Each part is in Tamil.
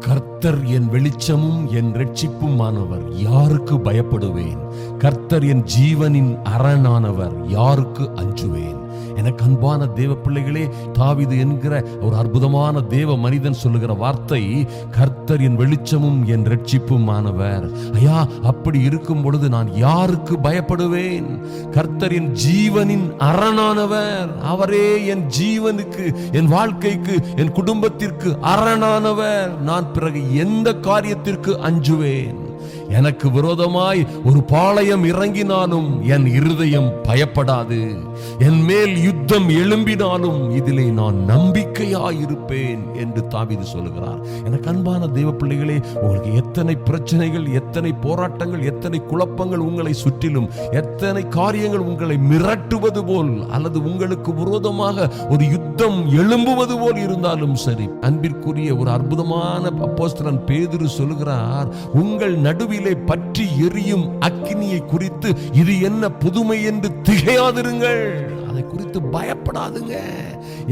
கர்த்தர் என் வெளிச்சமும் என் ரட்சிப்புமானவர் யாருக்கு பயப்படுவேன்? கர்த்தர் என் ஜீவனின் அரணானவர். யாருக்கு அஞ்சுவேன்? எனக்கு அன்பான தேவ பிள்ளைகளே தாவிது என்கிற ஒரு அற்புதமான தேவ மனிதன் சொல்லுகிற வார்த்தை கர்த்தர் என் வெளிச்சமும் என் ரட்சிப்புமானவர். ஐயா அப்படி இருக்கும் பொழுது நான் யாருக்கு பயப்படுவேன்? கர்த்தர் என் ஜீவனின் அரணானவர். அவரே என் ஜீவனுக்கு என் வாழ்க்கைக்கு என் குடும்பத்திற்கு அரணானவர். நான் பிறகு எந்த காரியத்திற்கு அஞ்சுவேன்? எனக்கு விரோதமாய் ஒரு பாளையம் இறங்கினாலும் என் இருதயம் பயப்படாது. என் மேல் யுத்தம் எழும்பினாலும் இதிலே நான் நம்பிக்கையாயிருப்பேன் என்று தாவிது சொல்லுகிறார். எனக்கு அன்பான தெய்வ பிள்ளைகளே உங்களுக்கு எத்தனை பிரச்சனைகள் எத்தனை போராட்டங்கள் எத்தனை குழப்பங்கள் உங்களை சுற்றிலும் எத்தனை காரியங்கள் உங்களை மிரட்டுவது போல் அல்லது உங்களுக்கு விரோதமாக ஒரு யுத்தம் எழும்புவது போல் இருந்தாலும் சரி அன்பிற்குரிய ஒரு அற்புதமான அப்போஸ்தலன் பேதுரு சொல்லுகிறார் உங்கள் நடுவில் பற்றி எரியும் அக்கினியை குறித்து இது என்ன புதுமை என்று திகையாதிருங்கள். அதை குறித்து பயப்படாதுங்க.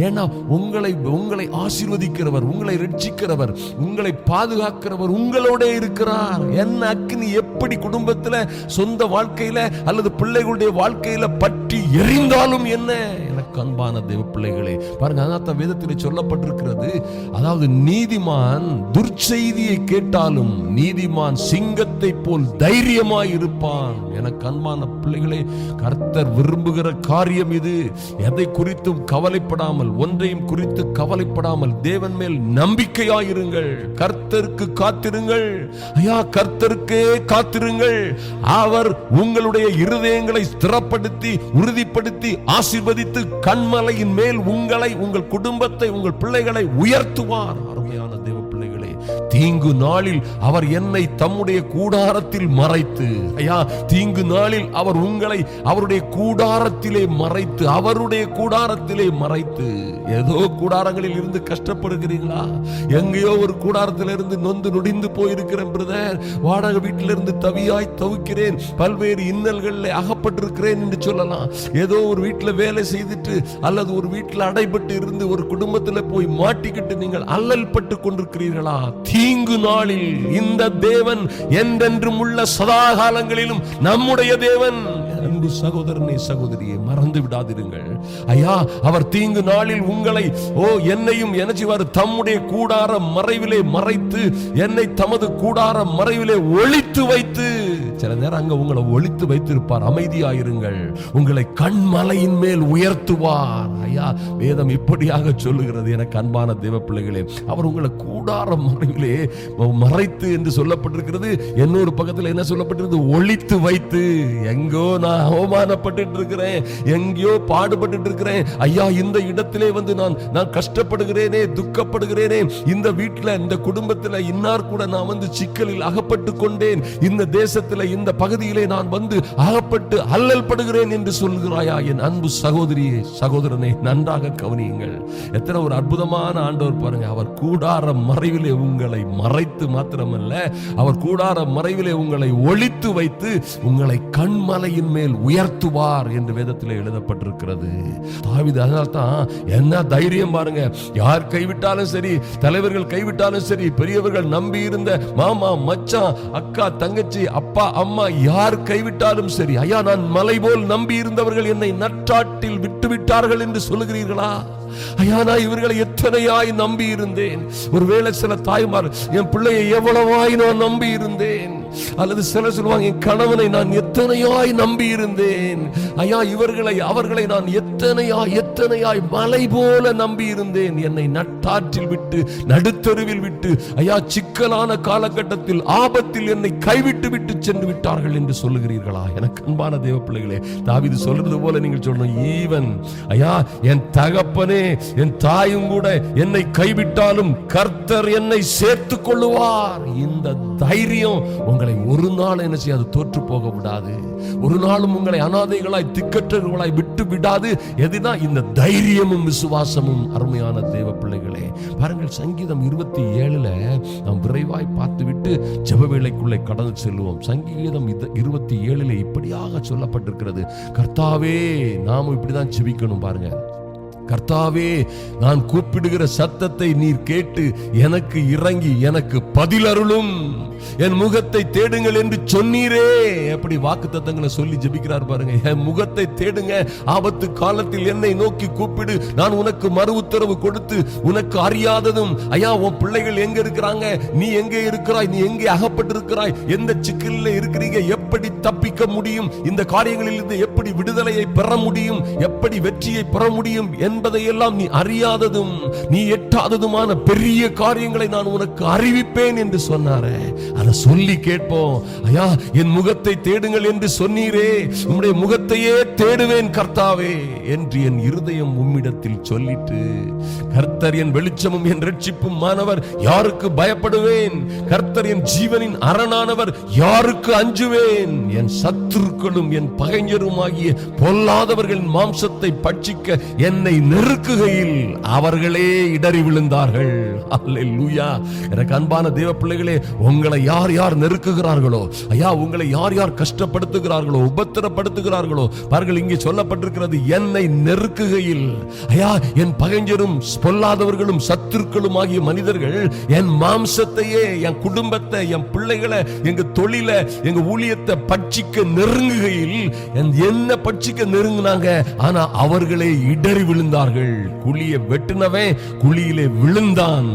ஏன்னா உங்களை உங்களை ஆசீர்வதிக்கிறவர் உங்களை ரட்சிக்கிறவர் உங்களை பாதுகாக்கிறவர் உங்களோட இருக்கிறார். என்ன அக்னி எப்படி குடும்பத்துல சொந்த வாழ்க்கையில அல்லது பிள்ளைகளுடைய வாழ்க்கையில பற்றி எரிந்தாலும் என்ன? எனக்கு அன்பான தெய்வ பிள்ளைகளே பாருங்க அதான் வேதத்தில் சொல்லப்பட்டிருக்கிறது. அதாவது நீதிமான் துர்ச்செய்தியை கேட்டாலும் நீதிமான் சிங்கத்தை போல் தைரியமாய் இருப்பான். எனக்கு அன்பான பிள்ளைகளே கர்த்தர் விரும்புகிற காரியம் இது. எதை குறித்தும் கவலைப்படாமல் ஒன்றையும் குறித்து கவலைப்படாமல் தேவன் மேல் நம்பிக்கையாயிருங்கள். கர்த்தருக்கு காத்திருங்கள். ஐயா கர்த்தருக்கே காத்திருங்கள். அவர் உங்களுடைய இருதயங்களை ஸ்திரப்படுத்தி உறுதிப்படுத்தி ஆசிர்வதித்து கண்மலையின் மேல் உங்களை உங்கள் குடும்பத்தை உங்கள் பிள்ளைகளை உயர்த்துவார். அருமையான தீங்கு நாளில் அவர் என்னை தம்முடைய கூடாரத்தில் மறைத்து. ஐயா தீங்கு நாளில் அவர் உங்களை அவருடைய கூடாரத்திலே மறைத்து அவருடைய கூடாரத்திலே மறைத்து. ஏதோ கூடாரங்களில் இருந்து கஷ்டப்படுகிறீங்களா எங்கேயோ ஒரு கூடாரத்தில் இருந்து நொந்து நொடிந்து போயிருக்கிறேன் பிரதர். வாடகை வீட்டில இருந்து தவியாய் தவிக்கிறேன். பல்வேறு இன்னல்களில் அகப்பட்டிருக்கிறேன் என்று சொல்லலாம். ஏதோ ஒரு வீட்டில் வேலை செய்துட்டு அல்லது ஒரு வீட்டில் அடைபட்டு இருந்து ஒரு குடும்பத்தில் போய் மாட்டிக்கிட்டு நீங்கள் அல்லல் பட்டு கொண்டிருக்கிறீர்களா? தீங்கு நாளில் இந்த தேவன் என்றென்றும் உள்ள சதா காலங்களிலும் நம்முடைய தேவன் அன்பு சகோதரனை சகோதரியை மறந்து விடாதிருங்கள். ஐயா அவர் தீங்கு நாளில் உங்களை ஓ என்னையும் எனச்சிவார் தம்முடைய கூடார மறைவிலே மறைத்து என்னை தமது கூடார மறைவிலே ஒழித்து வைத்து. சில நேரம் அங்க உங்களை ஒழித்து வைத்திருப்பார். அமைதியாயிருங்கள். உங்களை கண்மலையின் மேல் உயர்த்துவார். ஐயா வேதம் இப்படியாக சொல்லுகிறது. என அன்பான தேவ பிள்ளைகளே அவர் உங்களை கூடார மறைவிலே மறைத்து என்று சொல்லப்பட்டிருக்கிறது. இன்னொரு பக்கத்தில் என்ன சொல்லப்பட்டிருக்கிறது? ஒழித்து வைத்து. எங்கோ நான் அவமானப்பட்டு இருக்கிறேன். எங்கேயோ பாடுபட்டு இருக்கிறேன். ஐயா இந்த இடத்திலே வந்து நான் நான் கஷ்டப்படுகிறேனே துக்கப்படுகிறேனே. இந்த வீட்டில் இந்த குடும்பத்தில் இன்னார் கூட நான் வந்து சிக்கலில் அகப்பட்டு கொண்டேன். இந்த தேசத்தில் இந்த பகுதியிலே நான் வந்து அகப்பட்டு அல்லல் படுகிறேன் என்று சொல்கிறாயா என் அன்பு சகோதரியே சகோதரனே நன்றாக கவனியுங்கள். எத்தனை ஒரு அற்புதமான ஆண்டவர் பாருங்க. அவர் கூடார மறைவிலே உங்களை மறைத்து மாத்திரமல்ல அவர் கூடார மறைவிலே உங்களை ஒழித்து வைத்து உங்களை கண்மலையின் மேல் உயர்த்துவார் என்று வேதத்தில் எழுதப்பட்டிருக்கிறது. தாவிது அதனால தான் என்ன தைரியம் பாருங்க. யார் கைவிட்டாலும் சரி தலைவர்கள் கைவிட்டாலும் சரி பெரியவர்கள் நம்பி இருந்த மாமா மச்சான் அக்கா தங்கச்சி அப்பா அம்மா யார் கைவிட்டாலும் சரி ஐயா நான் மலை போல் நம்பி இருந்தவர்கள் என்னை நற்றாட்டில் விட்டு விட்டார்கள் என்று சொல்லுகிறீர்களா? ஐயா நான் இவர்களை எத்தனையாய் நம்பி இருந்தேன். ஒருவேளை சில தாய்மார் என் பிள்ளையை எவ்வளவாய் நான் நம்பி இருந்தேன். அல்லது சிலர் சொல்லுவாங்க என் கணவனை நான் எத்தனையாய் நம்பி இருந்தேன் ஐயா இவர்களை அவர்களை நான் எத்தனையாய் எத்தனையாய் மலை போல நம்பி இருந்தேன் என்னை நட்டாற்றில் விட்டு நடுத்தருவில் விட்டு ஐயா சிக்கலான காலகட்டத்தில் ஆபத்தில் என்னை கைவிட்டு விட்டு சென்று விட்டார்கள் என்று சொல்லுகிறீர்களா? எனக்கு அன்பான தேவ பிள்ளைகளே தாவிது சொல்றது போல நீங்கள் சொல்லணும் ஈவன் ஐயா என் தகப்பனே என் தாயும் கூட என்னை கைவிட்டாலும் கர்த்தர் என்னை சேர்த்துக் கொள்ளுவார். இந்த தைரியம் உங்களை ஒரு நாள் என்ன செய்யாது தோற்று போக விடாது. ஒரு நாளும் உங்களை அனாதைகளாய் திக்கற்றவர்களாய் விட்டு விடாது. எதுனா இந்த தைரியமும் விசுவாசமும் அருமையான தேவ பிள்ளைகளே. பாருங்கள் சங்கீதம் இருபத்தி ஏழுல நாம் விரைவாய் பார்த்து விட்டு ஜபவேளைக்குள்ளே கடந்து செல்வோம். சங்கீதம் இது- இருபத்தி ஏழுல இப்படியாக சொல்லப்பட்டிருக்கிறது. கர்த்தாவே நாமும் இப்படிதான் ஜெபிக்கணும் பாருங்க. கர்த்தாவே நான் கூப்பிடுகிற சத்தத்தை நீர் கேட்டு எனக்கு இறங்கி எனக்கு பதிலருளும். என் முகத்தை தேடுங்கள் என்று சொன்னீரே. அப்படி வாக்கு தத்தங்களை சொல்லி ஜெபிக்கிறார் பாருங்க. என் முகத்தை தேடுங்க. ஆபத்து காலத்தில் என்னை நோக்கி கூப்பிடு. நான் உனக்கு மறு உத்தரவு கொடுத்து உனக்கு அறியாததும் ஐயா உன் பிள்ளைகள் எங்க இருக்கிறாங்க? நீ எங்கே இருக்கிறாய்? நீ எங்கே அகப்பட்டிருக்கிறாய்? எந்த சிக்கலில் இருக்கிறீங்க? எப்படி தப்பிக்க முடியும்? இந்த காரியங்களில் இருந்து எப்படி விடுதலையை பெற முடியும்? எப்படி வெற்றியை பெற முடியும்? என்பதை எல்லாம் நீ அறியாததும் நீ எட்டாததுமான பெரிய காரியங்களை நான் உனக்கு அறிவிப்பேன் என்று சொன்னாரே. அதை சொல்லி கேட்போம். ஐயா என் முகத்தை தேடுங்கள் என்று சொன்னீரே. உம்முடைய முகத்தையே தேடுவேன் கர்த்தாவே என்று என் இருதயம் உம்மிடத்தில் சொல்லிட்டு கர்த்தர் என் வெளிச்சமும் என் ரட்சிப்பும் மாணவர் யாருக்கு பயப்படுவேன்? கர்த்தர் என் ஜீவனின் அரணானவர் யாருக்கு அஞ்சுவேன்? என் சத்துருக்களும் என் பகைஞருமாகிய பொல்லாதவர்களின் மாம்சத்தை பட்சிக்க என்னை நெருக்குகையில் அவர்களே இடறி விழுந்தார்கள். அல்லேலூயா. எனக்கு அன்பான தேவ பிள்ளைகளே உங்களை யார் யார் நெருக்குகிறார்களோ ஐயா உங்களை யார் யார் கஷ்டப்படுத்துகிறார்களோ உபத்திரப்படுத்துகிறார்களோ பாருங்கள் இங்கே சொல்லப்பட்டிருக்கிறது என்னை நெருக்குகையில். ஐயா என் பகைஞரும் பொல்லாதவர்களும் சத்துருக்களும் ஆகிய மனிதர்கள் என் மாம்சத்தையே என் குடும்பத்தை என் பிள்ளைகளை எங்க தொழில எங்க ஊழியத்தை பட்சிக்க நெருங்குகையில் என்ன பட்சிக்க நெருங்கினாங்க? ஆனா அவர்களே இடறி விழுந்தார்கள். குழியை வெட்டினவன் குழியிலே விழுந்தான்.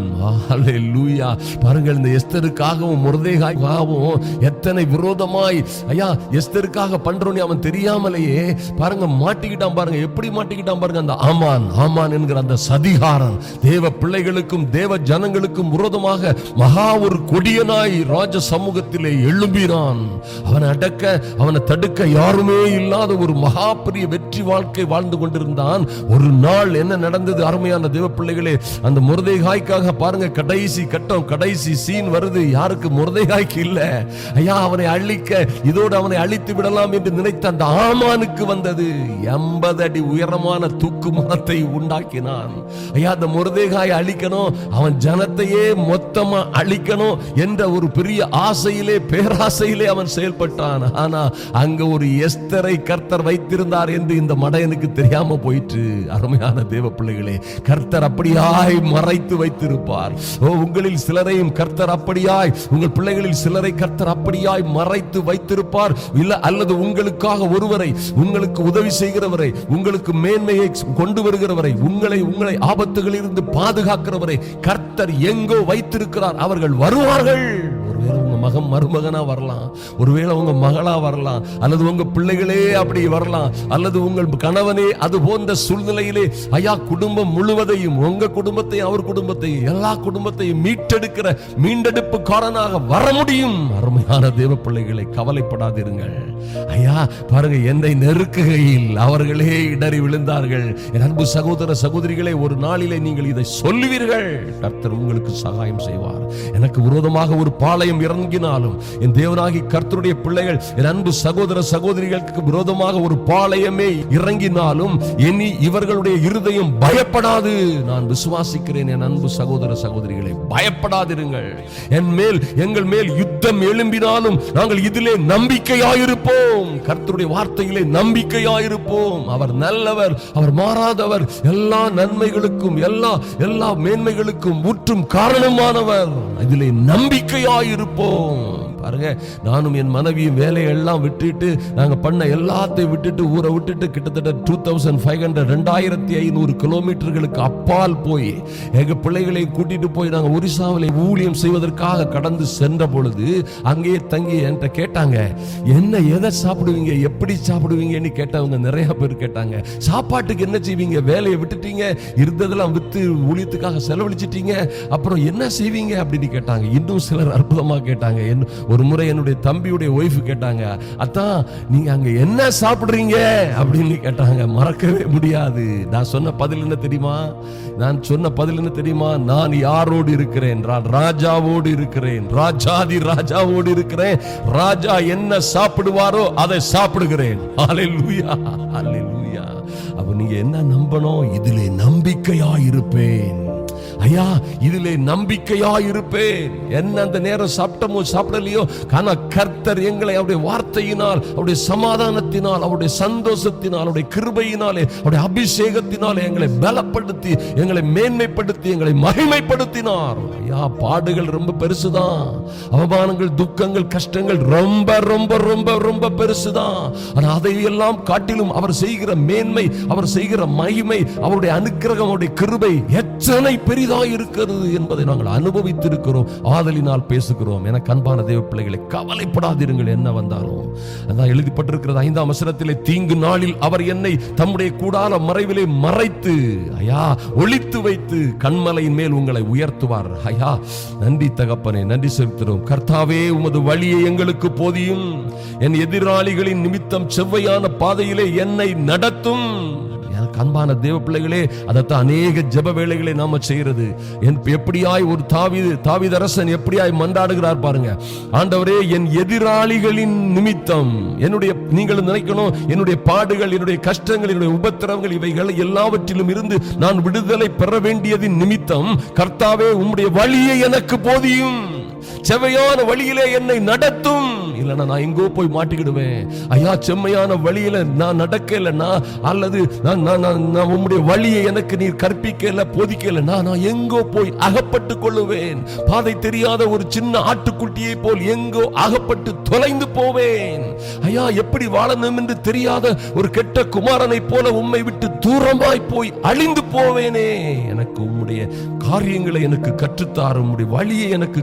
லூயா பாருங்கள் இந்த எஸ்தருக்காகவும் முருதேகாகவும் எத்தனை விரோதமாய் ஐயா எஸ்தருக்காக பண்றோன்னு அவன் தெரியாமலேயே பாருங்க மாட்டிக்கிட்டான் பாருங்க. எப்படி மாட்டிக்கிட்டான் பாருங்க? அந்த ஆமான் ஆமான் என்கிற அந்த சதிகாரன். தேவ பிள்ளைகளுக்கும் தேவ ஜனங்களுக்கும் விரோதமாக மகா ஒரு கொடியனாய் ராஜ சமூகத்திலே எழும்பினான். அவன் அவனை அடக்க அவனை தடுக்க யாருமே இல்லாத ஒரு மகா பெரிய வெற்றி வாழ்க்கை வாழ்ந்து கொண்டிருந்தான். ஒரு நாள் என்ன நடந்தது? அருமையான தேவ பிள்ளைகளே அந்த முருதைகாய்க்காக பாருங்க கடைசி கட்டம் கடைசி சீன் வருது. யாருக்கு முருதைகாய்க்கு இல்ல. ஐயா அவனை அழிக்க இதோடு அவனை அழித்து விடலாம் என்று நினைத்த அந்த ஆமானுக்கு வந்தது. எண்பது அடி உயரமான தூக்கு மரத்தை உண்டாக்கினான். ஐயா அந்த முருதைகாய் அழிக்கணும் அவன் ஜனத்தையே மொத்தமா அழிக்கணும் என்ற ஒரு பெரிய ஆசையிலே பேராசையிலே அவன் செயல்பட்டு செயல்பட்டான் ஆனா அங்க ஒரு எஸ்தரை கர்த்தர் வைத்திருந்தார் என்று இந்த மடையனுக்கு தெரியாம போயிற்று. அருமையான தேவ பிள்ளைகளே கர்த்தர் அப்படியாய் மறைத்து வைத்திருப்பார். ஓ உங்களில் சிலரையும் கர்த்தர் அப்படியாய் உங்கள் பிள்ளைகளில் சிலரை கர்த்தர் அப்படியாய் மறைத்து வைத்திருப்பார். இல்ல அல்லது உங்களுக்காக ஒருவரை உங்களுக்கு உதவி செய்கிறவரை உங்களுக்கு மேன்மையை கொண்டு வருகிறவரை உங்களை உங்களை ஆபத்துகளில் இருந்து பாதுகாக்கிறவரை கர்த்தர் எங்கோ வைத்திருக்கிறார். அவர்கள் வருவார்கள். மகன் மருமகனா வரலாம். ஒருவேளை உங்க மகளா வரலாம். அல்லது உங்க பிள்ளைகளே அப்படி வரலாம். அல்லது உங்கள் கணவனே அது போன்ற சூழ்நிலையிலே ஐயா குடும்பம் முழுவதையும் உங்க குடும்பத்தையும் அவர் குடும்பத்தையும் எல்லா குடும்பத்தையும் மீட்டெடுக்கிற மீண்டெடுப்புக்காரனாக வர முடியும். அருமையான தேவ பிள்ளைகளை கவலைப்படாதிருங்கள். ஐயா பாருங்க என்னை நெருக்குகையில் அவர்களே இடறி விழுந்தார்கள். என் அன்பு சகோதர சகோதரிகளை ஒரு நாளிலே நீங்கள் இதை சொல்லுவீர்கள். கர்த்தர் உங்களுக்கு சகாயம் செய்வார். எனக்கு விரோதமாக ஒரு பாளையம் இறங்கினாலும் என் தேவனாகி கர்த்தருடைய பிள்ளைகள் என் அன்பு சகோதர சகோதரிகளுக்கு விரோதமாக ஒரு பாளையமே இறங்கினாலும் இனி இவர்களுடைய இருதயம் பயப்படாது. நான் விசுவாசிக்கிறேன் என் அன்பு சகோதர சகோதரிகளை பயப்படாதிருங்கள். என் மேல் எங்கள் மேல் யுத்தம் எழும்பினாலும் நாங்கள் இதிலே நம்பிக்கையாயிருப்போம். கர்த்தருடைய வார்த்தையிலே நம்பிக்கையாயிருப்போம். அவர் நல்லவர் அவர் மாறாதவர் எல்லா நன்மைகளுக்கும் எல்லா எல்லா மேன்மைகளுக்கும் முற்றும் காரணமானவர். இதிலே நம்பிக்கையாயிருப்போம். Boom. பாருங்க. நானும் என் மனைவியும் வேலையெல்லாம் விட்டுட்டு நாங்க பண்ண எல்லாத்தையும் விட்டுட்டு ஊரை விட்டுட்டு கிட்டத்தட்ட டூ தௌசண்ட் ஃபைவ் ஹண்ட்ரட் ரெண்டாயிரத்தி ஐநூறு கிலோமீட்டர்களுக்கு அப்பால் போய் எங்க பிள்ளைகளை கூட்டிட்டு போய் நாங்க ஒரிசாவில் ஊழியம் செய்வதற்காக கடந்து சென்ற பொழுது அங்கேயே தங்கி என்கிட்ட கேட்டாங்க என்ன எதை சாப்பிடுவீங்க? எப்படி சாப்பிடுவீங்கன்னு கேட்டவங்க நிறைய பேர் கேட்டாங்க. சாப்பாட்டுக்கு என்ன செய்வீங்க? வேலையை விட்டுட்டீங்க இருந்ததெல்லாம் வித்து ஊழியத்துக்காக செலவழிச்சிட்டீங்க அப்புறம் என்ன செய்வீங்க? அப்படின்னு கேட்டாங்க. இன்னும் சிலர் அற்புதமா கேட்டாங்க. என்ன ஒரு முறை என்னுடைய தம்பியுடைய ஒய்ஃப் கேட்டாங்க அத்தான் நீங்க அங்க என்ன சாப்பிடுறீங்க? அப்படின்னு கேட்டாங்க மறக்கவே முடியாது. நான் சொன்ன பதில் என்ன தெரியுமா? நான் சொன்ன பதில் என்ன தெரியுமா? நான் யாரோடு இருக்கிறேன்? நான் ராஜாவோடு இருக்கிறேன். ராஜாதி ராஜாவோடு இருக்கிறேன். ராஜா என்ன சாப்பிடுவாரோ அதை சாப்பிடுகிறேன். ஹalleluya லூயா அப்ப நீங்க என்ன நம்பணும்? இதிலே நம்பிக்கையா இருப்பேன். ஐயா இதிலே நம்பிக்கையா இருப்பேன் என்ன அந்த நேரம் சாப்பிட்டமோ சாப்பிடலையோ? ஆனா கர்த்தர் எங்களை அவருடைய வார்த்தையினால் அவருடைய சமாதானத்தினால் அவருடைய சந்தோஷத்தினால் அவருடைய கிருபையினாலே அவருடைய அபிஷேகத்தினாலே எங்களை பலப்படுத்தி எங்களை மேன்மைப்படுத்தி எங்களை மகிமைப்படுத்தினார். ஐயா பாடுகள் ரொம்ப பெருசுதான். அவமானங்கள் துக்கங்கள் கஷ்டங்கள் ரொம்ப ரொம்ப ரொம்ப ரொம்ப பெருசுதான். ஆனா அதையெல்லாம் காட்டிலும் அவர் செய்கிற மேன்மை அவர் செய்கிற மகிமை அவருடைய அனுக்கிரகம் அவருடைய கிருபை எத்தனை பெரிதாய் இருக்கிறது என்பதை நாங்கள் அனுபவித்திருக்கிறோம். ஆதலினால் பேசுகிறோம். என கண்பான தேவ பிள்ளைகளை கவலைப்படாதிருங்கள் என்ன வந்தாலும். அதான் எழுதிப்பட்டிருக்கிறது ஐந்தாம் வசனத்திலே தீங்கு நாளில் அவர் என்னை தம்முடைய கூடால மறைவிலே மறைத்து ஐயா ஒழித்து வைத்து கண்மலையின் மேல் உங்களை உயர்த்துவார். ஐயா நன்றி தகப்பனே நன்றி செலுத்துகிறோம். கர்த்தாவே உமது வழியை எங்களுக்கு போதியும். என் எதிராளிகளின் நிமித்தம் செவ்வையான பாதையிலே என்னை நடத்தும். அன்பான தேவ பிள்ளைகளே அதைத்தான் அநேக ஜப வேலைகளை நாம செய்யறது என் எப்படியாய் ஒரு தாவி தாவிதரசன் எப்படியாய் மன்றாடுகிறார் பாருங்க. ஆண்டவரே என் எதிராளிகளின் நிமித்தம் என்னுடைய நீங்கள் நினைக்கணும் என்னுடைய பாடுகள் என்னுடைய கஷ்டங்கள் என்னுடைய உபத்திரவங்கள் இவைகள் எல்லாவற்றிலும் இருந்து நான் விடுதலை பெற வேண்டியதின் நிமித்தம் கர்த்தாவே உம்முடைய வழியை எனக்கு போதியும். செவையான வழியிலே என்னை நடத்தும். இல்லைன்னா நான் எங்கோ போய் மாட்டிக்கிடுவேன். ஐயா செம்மையான வழியில நான் நடக்கலைன்னா அல்லது நான் நான் நான் உம்முடைய வழியை எனக்கு நீர் கற்பிக்கல போதிக்கலைன்னா நான் எங்கோ போய் அகப்பட்டு கொள்ளுவேன். பாதை தெரியாத ஒரு சின்ன ஆட்டுக்குட்டியை போல் எங்கோ அகப்பட்டு தொலைந்து போவேன். ஐயா எப்படி வாழணும் என்று தெரியாத ஒரு கெட்ட குமாரனை போல உம்மை விட்டு தூரமாய் போய் அழிந்து போவேனே. எனக்கு உம்முடைய காரியங்களை எனக்கு கற்றுத்தாரும் உம்முடைய வழியை எனக்கு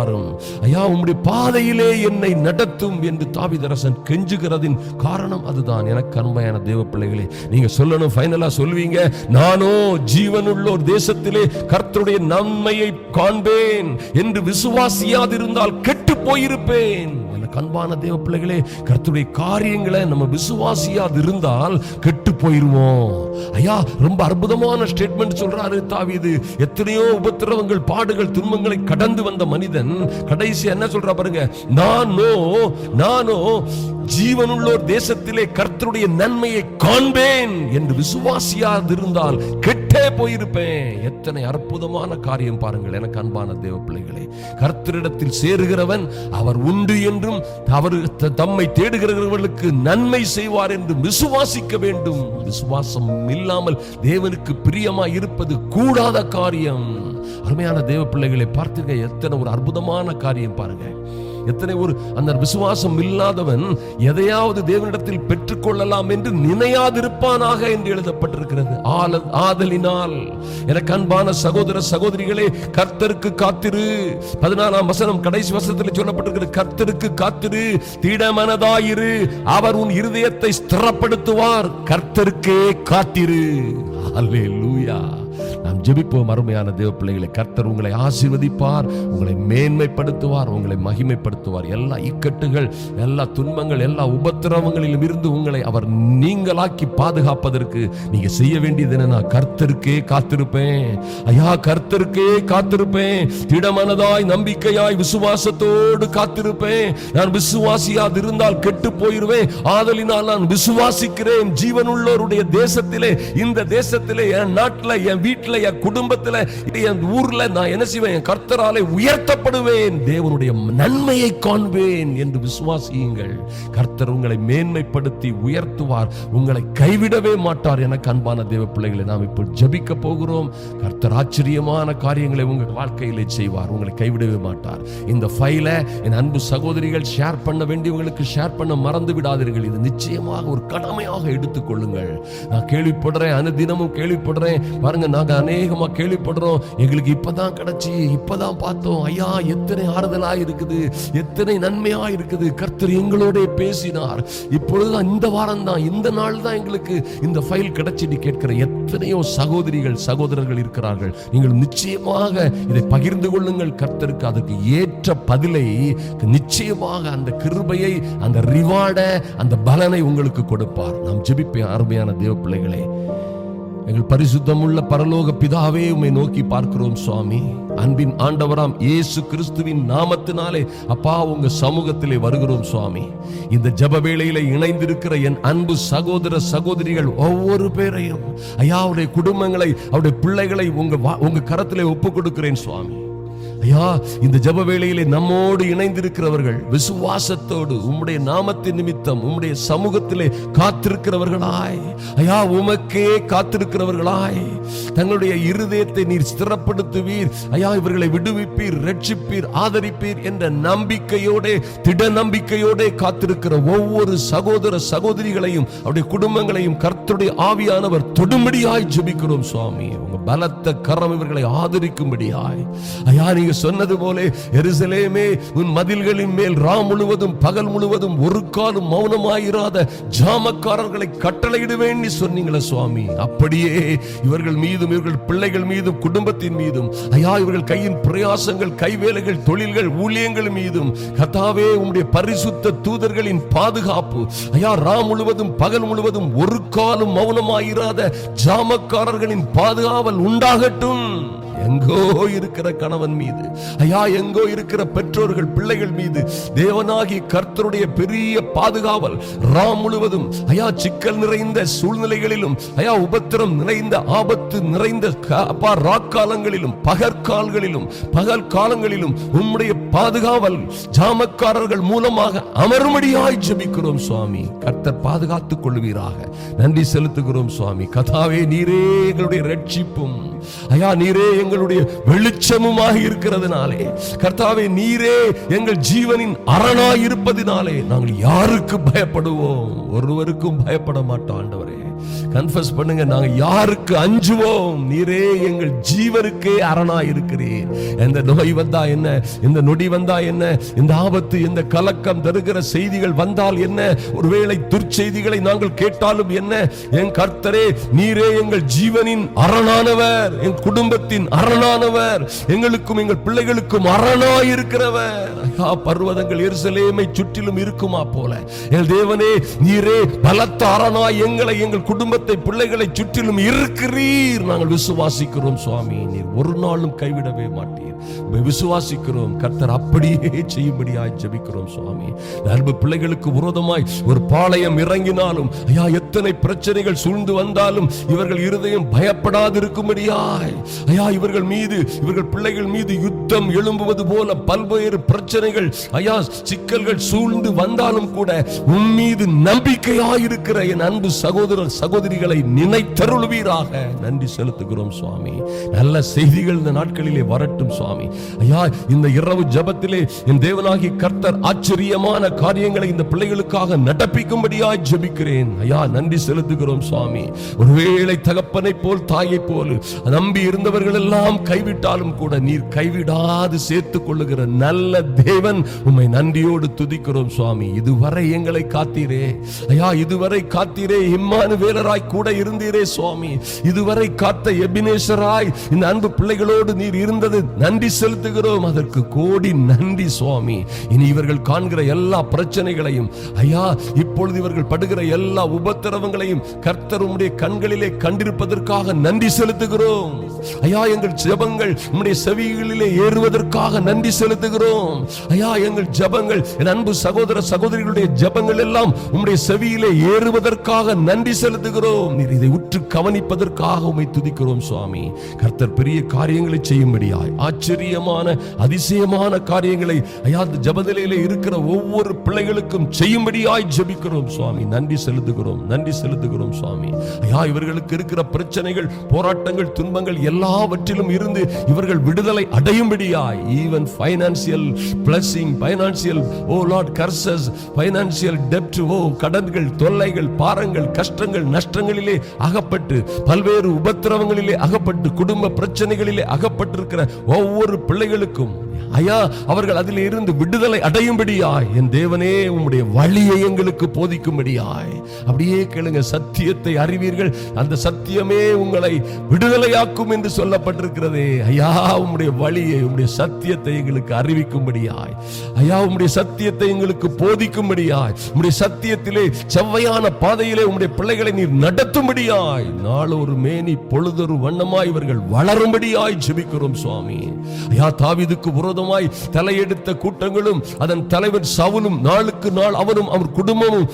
கற்றுத்தாரும் ஐயா உம்முடைய பாதையிலே என்னை நடத்தும் என்று தாவிதரசன் கெஞ்சுகிறதின் காரணம் அதுதான். எனக்கு அருமையான தேவ பிள்ளைகளே நீங்க சொல்லணும் ஃபைனலா சொல்வீங்க. நானோ ஜீவனுள்ளோர் தேசத்திலே கர்த்தருடைய நன்மையை காண்பேன் என்று விசுவாசியாதிருந்தால் கெட்டு போயிருப்பேன். எனக்கு அன்பான தேவ பிள்ளைகளே கர்த்துடைய காரியங்களை நம்ம விசுவாசியாது இருந்தால் கெட்டு போயிருவோம். ஐயா ரொம்ப அற்புதமான ஸ்டேட்மெண்ட் சொல்றாரு தாவிது. எத்தனையோ உபத்திரவங்கள் பாடுகள் துன்பங்களை கடந்து வந்த மனிதன் கடைசி என்ன சொல்றா பாருங்க நானோ நானோ ஜீவனுள்ளோர் தேசத்திலே கர்த்தருடைய நன்மையை காண்பேன் என்று விசுவாசியாதிருந்தால் கெட்டே போயிருப்பேன். எத்தனை அற்புதமான காரியம் பாருங்கள் எனக்கு அன்பான தேவ பிள்ளைகளே. கர்த்தரிடத்தில் சேருகிறவன் அவர் உண்டு என்றும் அவர் த- தம்மை தேடுகிறவர்களுக்கு நன்மை செய்வார் என்று விசுவாசிக்க வேண்டும். விசுவாசம் இல்லாமல் தேவனுக்கு பிரியமா இருப்பது கூடாத காரியம். அருமையான தேவ பிள்ளைகளை பார்த்துங்க எத்தனை ஒரு அற்புதமான காரியம் பாருங்க. எத்தனை ஒரு அந்த விசுவாசம் இல்லாதவன் எதையாவது தேவனிடத்தில் பெற்றுக்கொள்ளலாம் என்று நினையாதிருப்பானாக என்று எழுதப்பட்டிருக்கிறது. ஆல- ஆதலினால். எனக்கு அன்பான சகோதர சகோதரிகளே கர்த்தருக்கு காத்திரு. பதினாலாம் வசனம் கடைசி வசனத்தில் சொல்லப்பட்டிருக்கிறது கர்த்தருக்கு காத்திரு திடமனதாயிரு. அவர் உன் இருதயத்தை ஸ்திரப்படுத்துவார். கர்த்தருக்கே காத்திரு. அல்லேலூயா நாம் ஜெபிப்போம் அருமையான தேவ பிள்ளைகளை. கர்த்தர் உங்களை ஆசீர்வதிப்பார் உங்களை மேன்மைப்படுத்துவார் உங்களை மகிமைப்படுத்துவார். எல்லா இக்கட்டுகள் எல்லா துன்பங்கள் எல்லா உபத்திரவங்களிலும் இருந்து உங்களை அவர் நீங்களாக்கி பாதுகாப்பதற்கு நீங்க செய்ய வேண்டியது என்னன்னா கர்த்தருக்கே காத்திருப்பேன். ஐயா கர்த்தருக்கே காத்திருப்பேன். திடமனதாய் நம்பிக்கையாய் விசுவாசத்தோடு காத்திருப்பேன். நான் விசுவாசியாது இருந்தால் கெட்டு போயிருவேன். ஆதலினால் நான் விசுவாசிக்கிறேன். ஜீவனுள்ளோருடைய தேசத்திலே இந்த தேசத்திலே என் நாட்டில் என் வீட்டில் என் குடும்பத்தில் என் ஊர்ல நான் என்ன செய்வேன்? என் கர்த்தராலே உயர்த்தப்படுவேன். தேவனுடைய நன்மையை காண்பேன் என்று விசுவாசியுங்கள். கர்த்தர் உங்களை மேன்மைப்படுத்தி உயர்த்துவார். உங்களை கைவிடவே மாட்டார். என அன்பான தேவ பிள்ளைகளை நாம் இப்போ ஜபிக்க போகிறோம். கர்த்தர் ஆச்சரியமான காரியங்களை உங்கள் வாழ்க்கையிலே செய்வார். உங்களை கைவிடவே மாட்டார். இந்த ஃபைலை என் அன்பு சகோதரிகள் ஷேர் பண்ண வேண்டியவங்களுக்கு ஷேர் பண்ண மறந்து விடாதீர்கள். இது நிச்சயமாக ஒரு கடமையாக எடுத்துக்கொள்ளுங்கள் நான் கேள்விப்படுறேன் அனுதினமும் கேள்விப்படுறேன். பாருங்க நாங்கள் அநேகமாக கேள்விப்படுறோம். எங்களுக்கு இப்பதான் கிடைச்சி இப்பதான் பார்த்தோம். ஐயா எத்தனை ஆறுதலா இருக்குது எத்தனை நன்மையா இருக்குது கர்த்தர் எங்களோட பேசினார். இப்பொழுது இந்த வாரம் தான் இந்த நாள் தான் எங்களுக்கு இந்த ஃபைல் கிடைச்சிட்டு கேட்கிற எத்தனையோ சகோதரிகள் சகோதரர்கள் இருக்கிறார்கள். நீங்கள் நிச்சயமாக இதை பகிர்ந்து கொள்ளுங்கள். கர்த்தருக்கு அதற்கு ஏற்ற பதிலை நிச்சயமாக அந்த கிருபையை அந்த ரிவார்டை அந்த பலனை உங்களுக்கு கொடுப்பார். நாம் ஜெபிப்பேன் அருமையான தேவ பிள்ளைகளே. எங்கள் பரிசுத்தமுள்ள பரலோக பிதாவே உம்மை நோக்கி பார்க்கிறோம் சுவாமி. அன்பின் ஆண்டவராம் இயேசு கிறிஸ்துவின் நாமத்தினாலே அப்பா உங்க சமூகத்திலே வருகிறோம் சுவாமி. இந்த ஜப வேளையில இணைந்திருக்கிற என் அன்பு சகோதர சகோதரிகள் ஒவ்வொரு பேரையும் ஐயா அவருடைய குடும்பங்களை அவருடைய பிள்ளைகளை உங்க உங்க கரத்திலே ஒப்பு கொடுக்கிறேன் சுவாமி. ஐயா இந்த ஜப வேளையிலே நம்மோடு இணைந்திருக்கிறவர்கள் விசுவாசத்தோடு உம்முடைய நாமத்தின் நிமித்தம் உம்முடைய சமூகத்திலே காத்திருக்கிறவர்களாய். ஐயா உமக்கே காத்திருக்கிறவர்களாய். தங்களுடைய இருதயத்தை நீர் ஸ்திரப்படுத்துவீர். ஐயா இவர்களை விடுவிப்பீர் ரட்சிப்பீர் ஆதரிப்பீர் என்ற நம்பிக்கையோட திட நம்பிக்கையோட காத்திருக்கிற ஒவ்வொரு சகோதர சகோதரிகளையும் அவருடைய குடும்பங்களையும் கர்த்தருடைய ஆவியானவர் தொடும்படியாய் ஜபிக்கிறோம் சுவாமி. உங்க பலத்த கரம் இவர்களை ஆதரிக்கும்படியாய். ஐயா நீங்க சொன்னது போல எருசலேமே உன் மதில்களின் மேல் ரா முழுவதும் பகல் முழுவதும் ஒரு காலம் மௌனமாயிராத ஜாமக்காரர்களை கட்டளையிடுவேன் சொன்னீங்களே சுவாமி. அப்படியே இவர்கள் மீதும் இவர்கள் பிள்ளைகள் மீதும் குடும்பத்தின் மீதும் ஐயா இவர்கள் கையின் பிரயாசங்கள் கைவேலைகள் தொழில்கள் ஊழியங்கள் மீதும் கத்தாவே உம்முடைய பரிசுத்த தூதர்களின் பாதுகாப்பு. ஐயா ரா முழுவதும் பகல் முழுவதும் ஒரு காலம் மௌனமாயிராத ஜாமக்காரர்களின் பாதுகாவல் உண்டாகட்டும். எங்கோ இருக்கிற கணவன் மீது ஐயா எங்கோ இருக்கிற பெற்றோர்கள் பிள்ளைகள் மீது தேவனாகி கர்த்தருடைய பெரிய பாதுகாவல் ராம் முழுவதும் ஐயா சிக்கல் நிறைந்த சூழ்நிலைகளிலும் ஐயா உபத்திரம் நிறைந்த ஆபத்து நிறைந்த அப்பா ராக்காலங்களிலும் பகற்கால்களிலும் பகல் காலங்களிலும் உம்முடைய பாதுகாவல் ஜாமக்காரர்கள் மூலமாக அமர்மடியாய் ஜபிக்கிறோம் சுவாமி. கர்த்தர் பாதுகாத்துக் கொள்வீராக நன்றி செலுத்துகிறோம் சுவாமி. கதாவே நீரே எங்களுடைய ரட்சிப்பும். ஐயா நீரே எங்களுடைய வெளிச்சமுமாக இருக்கிறதுனாலே கர்த்தாவே நீரே எங்கள் ஜீவனின் அரணாய் இருப்பதினாலே நாங்கள் யாருக்கு பயப்படுவோம்? ஒருவருக்கும் பயப்பட மாட்டோம் ஆண்டவரே. கன்ஃபஸ் பண்ணுங்க நாங்க யாருக்கு அஞ்சுவோம்? நீரே எங்கள் ஜீவனுக்கே அரணா இருக்கிறேன் இந்த நோய் வந்தா என்ன? இந்த நொடி வந்தா என்ன? இந்த ஆபத்து இந்த கலக்கம் தருகிற செய்திகள் வந்தால் என்ன? ஒருவேளை துர்ச்செய்திகளை நாங்கள் கேட்டாலும் என்ன? என் கர்த்தரே நீரே எங்கள் ஜீவனின் அரணானவர். என் குடும்பத்தின் அரணானவர். எங்களுக்கும் எங்கள் பிள்ளைகளுக்கும் அரணா இருக்கிறவர் பர்வதங்கள் எருசலேமை சுற்றிலும் இருக்குமா போல. எங்கள் தேவனே நீரே பலத்த அரணா எங்களை எங்கள் குடும்பத்தை பிள்ளைகளை சுற்றிலும் இருக்கிறீர். நாங்கள் விசுவாசிக்கிறோம் சுவாமி. நீர் ஒரு நாளும் கைவிடவே மாட்டீர். விசுவாசிக்கிறோம். கர்த்தர் அப்படியே செய்யும்படியாய் ஜபிக்கிறோம் சுவாமி. அன்பு பிள்ளைகளுக்கு விரோதமாய் ஒரு பாளையம் இறங்கினாலும் ஐயா எத்தனை பிரச்சனைகள் சூழ்ந்து வந்தாலும் இவர்கள் இருதயம் பயப்படாதிருக்கும்படியாய். ஐயா இவர்கள் மீது இவர்கள் பிள்ளைகள் மீது யுத்தம் எழும்புவது போல பல்வேறு பிரச்சனைகள் ஐயா சிக்கல்கள் சூழ்ந்து வந்தாலும் கூட உன் மீது நம்பிக்கையாயிருக்கிற என் அன்பு சகோதரர் சகோதரி சகோதரிகளை நினைத்தருள்வீராக. நன்றி செலுத்துகிறோம் சுவாமி. நல்ல செய்திகள் இந்த நாட்களிலே வரட்டும் சுவாமி. ஐயா இந்த இரவு ஜபத்திலே என் தேவனாகி கர்த்தர் ஆச்சரியமான காரியங்களை இந்த பிள்ளைகளுக்காக நடப்பிக்கும்படியாய் ஜபிக்கிறேன். ஐயா நன்றி செலுத்துகிறோம் சுவாமி. ஒருவேளை தகப்பனை போல் தாயை போல் நம்பி இருந்தவர்கள் எல்லாம் கைவிட்டாலும் கூட நீர் கைவிடாது சேர்த்துக் கொள்ளுகிற நல்ல தேவன் உம்மை நன்றியோடு துதிக்கிறோம் சுவாமி. இதுவரை எங்களை காத்தீரே. ஐயா இதுவரை காத்தீரே. இம்மானு வேலராய் கூட இருந்தீரே சுவாமி. இதுவரை காத்த எபினேஸ்வராய் இந்த அன்பு பிள்ளைகளோடு நீர் இருந்தது நன்றி செலுத்துகிறோம். அதற்கு கோடி நன்றி சுவாமி. இனி இவர்கள் காண்கிற எல்லா பிரச்சனைகளையும் ஐயா இப்பொழுது இவர்கள் படுகிற எல்லா உபத்திரவங்களையும் கர்த்தர் உம்முடைய கண்களிலே கண்டிருப்பதற்காக நன்றி செலுத்துகிறோம். ஐயா எங்கள் ஜெபங்கள் உம்முடைய செவிகளிலே ஏறுவதற்காக நன்றி செலுத்துகிறோம். ஐயா எங்கள் ஜெபங்கள் என் அன்பு சகோதர சகோதரிகளுடைய ஜெபங்கள் எல்லாம் உம்முடைய செவியிலே ஏறுவதற்காக நன்றி செலுத்துகிறோம். துதிக்கிறோம். நீர் இதை உற்று கவனிப்பதற்காக உமை துதிக்கிறோம் சுவாமி. கர்த்தர் பெரிய காரியங்களை செய்யும்படியாய் ஆச்சரியமான அதிசயமான காரியங்களை ஐயா அந்த ஜெபநிலையிலே இருக்கிற ஒவ்வொரு பிள்ளைகளுக்கும் செய்யும்படியாய் ஜபிக்கிறோம் சுவாமி. நன்றி செலுத்துகிறோம் நன்றி செலுத்துகிறோம் சுவாமி. ஐயா இவர்களுக்கு இருக்கிற பிரச்சனைகள் போராட்டங்கள் துன்பங்கள் எல்லாவற்றிலும் இருந்து இவர்கள் விடுதலை அடையும்படியாய் even financial blessing financial O lord curses financial டெப்ட் ஓ கடன்கள் தொல்லைகள் பாரங்கள் கஷ்டங்கள் நஷ்டங்கள் கஷ்டங்களிலே அகப்பட்டு பல்வேறு உபத்திரவங்களிலே அகப்பட்டு குடும்ப பிரச்சனைகளிலே அகப்பட்டிருக்கிற ஒவ்வொரு பிள்ளைகளுக்கும் ஐயா அவர்கள் அதில் இருந்து விடுதலை அடையும்படியாய் என் தேவனே உம்முடைய வழியை எங்களுக்கு போதிக்கும்படியாய். அப்படியே கேளுங்க சத்தியத்தை அறிவீர்கள். அந்த சத்தியமே உங்களை விடுதலையாக்கும் என்று சொல்லப்பட்டிருக்கிறதே. ஐயா உம்முடைய வழியை உம்முடைய சத்தியத்தை எங்களுக்கு அறிவிக்கும்படியாய். ஐயா உம்முடைய சத்தியத்தை எங்களுக்கு போதிக்கும்படியாய். உம்முடைய சத்தியத்திலே செவ்வையான பாதையிலே உம்முடைய பிள்ளைகளை நீர் நடத்தும்படியாய். நாளொரு மேனி பொழுதொரு வண்ணமாய் இவர்கள் வளரும்படியாய் ஜெபிக்கிறோம் சுவாமி. ஐயா தாவிதுக்கு தாவீதுக்கு விரோதமாய் தலையெடுத்த கூட்டங்களும் அதன் தலைவர் சவுலும் நாளுக்கு நாள் அவனும் அவர் குடும்பமும்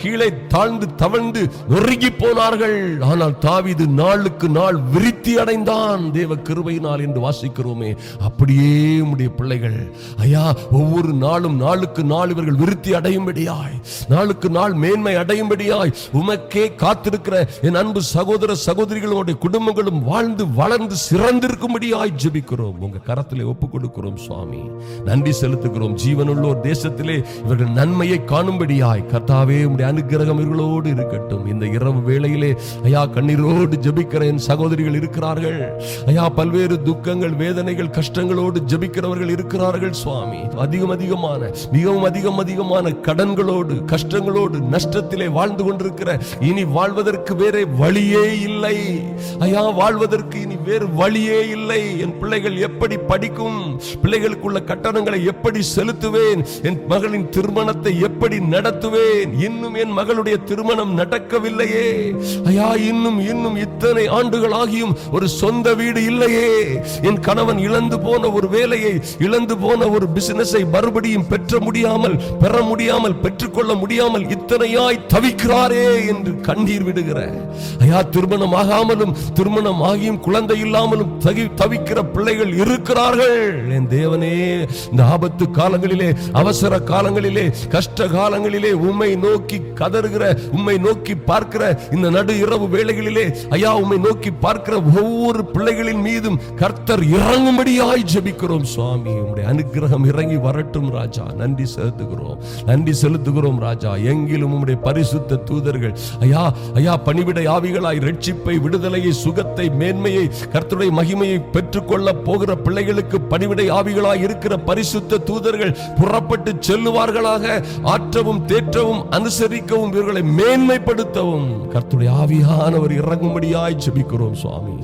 கீழே தாழ்ந்து தவழ்ந்து நொறுங்கி போனார்கள். ஆனால் தாவிது நாளுக்கு நாள் விருத்தி அடைந்தான். தேவ கிருபையினால் என்று வாசிக்கிறோமே. அப்படியே உடைய பிள்ளைகள். ஐயா ஒவ்வொரு நாளும் நாளுக்கு நாள் இவர்கள் விருத்தி அடையும்படியாய். நாளுக்கு நாள் மேன்மை அடையும்படியாய் உமக்கே காத்திருக்கிற என் அன்பு சகோதர சகோதரிகளுடைய குடும்பங்களும் வாழ்ந்து வளர்ந்து சிறந்திருக்கும்படியாய் ஜெபிக்கிறோம். உங்க கரத்திலே ஒப்புக் கொடுக்கிறோம். செலுத்துகிறோம் சுவாமி. நன்றி செலுத்துகிறோம். ஜீவனுள்ளோர் தேசத்திலே இவர்கள் நன்மையை காணும்படியாய் கர்த்தாவே உடைய அனுகிரகம் இவர்களோடு இருக்கட்டும். இந்த இரவு வேளையிலே ஐயா கண்ணீரோடு ஜபிக்கிற என் சகோதரிகள் இருக்கிறார்கள். ஐயா பல்வேறு துக்கங்கள் வேதனைகள் கஷ்டங்களோடு ஜபிக்கிறவர்கள் இருக்கிறார்கள் சுவாமி. அதிகம் அதிகமான மிகவும் அதிகம் அதிகமான கடன்களோடு கஷ்டங்களோடு நஷ்டத்திலே வாழ்ந்து கொண்டிருக்கிற இனி வாழ்வதற்கு வேற வழியே இல்லை. ஐயா வாழ்வதற்கு இனி வேறு வழியே இல்லை. என் பிள்ளைகள் எப்படி படிக்கும்? பிள்ளைகளுக்குள்ள கட்டணங்களை எப்படி செலுத்துவேன்? என் மகளின் திருமணத்தை எப்படி நடத்துவேன்? இன்னும் என் மகளுடைய திருமணம் நடக்கவில்லையே. ஐயா இன்னும் இன்னும் இத்தனை ஆண்டுகள் ஆகியும் ஒரு சொந்த வீடு இல்லையே. என் கணவன் இழந்து போன ஒரு வேலையை இழந்து போன ஒரு பிசினஸை மறுபடியும் பெற்ற முடியாமல் பெற முடியாமல் பெற்றுக்கொள்ள முடியாமல் இத்தனையாய் தவிக்கிறாரே என்று கண்ணீர் விடுகிற. ஐயா திருமணம் ஆகாமலும் திருமணம் ஆகியும் குழந்தை இல்லாமலும் தவிக்கிற பிள்ளைகள் இருக்கிறார்கள் என் தேவனே இந்த ஆபத்து காலங்களிலே அவசர காலங்களிலே கஷ்ட காலங்களிலே உம்மை நோக்கி கதறுகிற உம்மை நோக்கி பார்க்கிற இந்த நடு இரவு வேளைகளிலே ஐயா உம்மை நோக்கி பார்க்கிற ஒவ்வொரு பிள்ளைகளின் மீதும் கர்த்தர் இறங்கும்படியாய் ஜபிக்கிறோம் சுவாமி. உம்முடைய அனுகிரகம் இறங்கி வரட்டும் ராஜா. நன்றி செலுத்துகிறோம். நன்றி செலுத்துகிறோம் ராஜா. எங்கிலும் உம்முடைய பரிசுத்த தூதர்கள் ஐயா ஐயா பணிவிடை ஆவிகளாய் ரட்சிப்பை விடுதலையை சுகத்தை மேன்மையை கர்த்தருடைய மகிமையை பெற்றுக்கொள்ள போகிற பிள்ளைகளுக்கு பணிவிடை ஆவிகளாய் இருக்கிற பரிசுத்த தூதர்கள் புறப்பட்டு செல்லுவார்களாக ஆற்றவும் தேற்றவும் அனுசரிக்கவும் இவர்களை மேன்மைப்படுத்தவும். கர்த்துடைய ஆவியானவர் இறங்கும்படியாய் ஜெபிக்கிறோம் சுவாமி.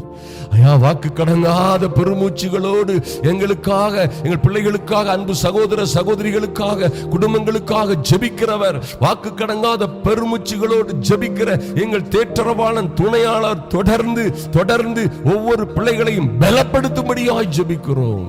ஐயா வாக்கு கடங்காத பெருமூச்சுகளோடு எங்களுக்காக எங்கள் பிள்ளைகளுக்காக அன்பு சகோதர சகோதரிகளுக்காக குடும்பங்களுக்காக ஜெபிக்கிறவர். வாக்கு கடங்காத பெருமூச்சுகளோடு ஜெபிக்கிற எங்கள் தேற்றரவாளன் துணையாளர் தொடர்ந்து தொடர்ந்து ஒவ்வொரு பிள்ளைகளையும் பலப்படுத்தும்படியாய் ஜெபிக்கிறோம்.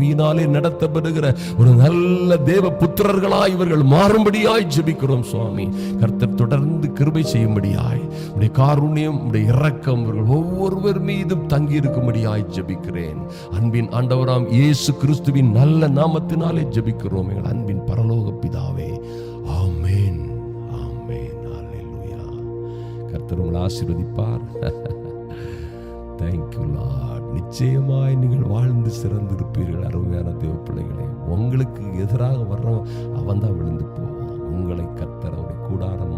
ஆவியினாலே நடத்தப்படுகிற ஒரு நல்ல தேவ புத்திரர்களாய் இவர்கள் மாறும்படியாய் ஜெபிக்கிறோம் சுவாமி. கர்த்தர் தொடர்ந்து கிருபை செய்யும்படியாய் உடைய காருண்யம் உடைய இரக்கம் இவர்கள் ஒவ்வொருவர் மீதும் தங்கி இருக்கும்படியாய் ஜெபிக்கிறேன். அன்பின் ஆண்டவராம் இயேசு கிறிஸ்துவின் நல்ல நாமத்தினாலே ஜெபிக்கிறோம் எங்கள் அன்பின் பரலோக பிதாவே. ஆமேன். ஆமேன். கர்த்தர் உங்களை ஆசீர்வதிப்பார். தேங்க்யூ லார்ட் நிச்சயமாய் நீங்கள் வாழ்ந்து சிறந்திருப்பீர்கள் அருமையான தேவ பிள்ளைகளே. உங்களுக்கு எதிராக வர்றவன் அவன் தான் விழுந்து போவான். உங்களை கர்த்தர் அவருடைய கூடாரம்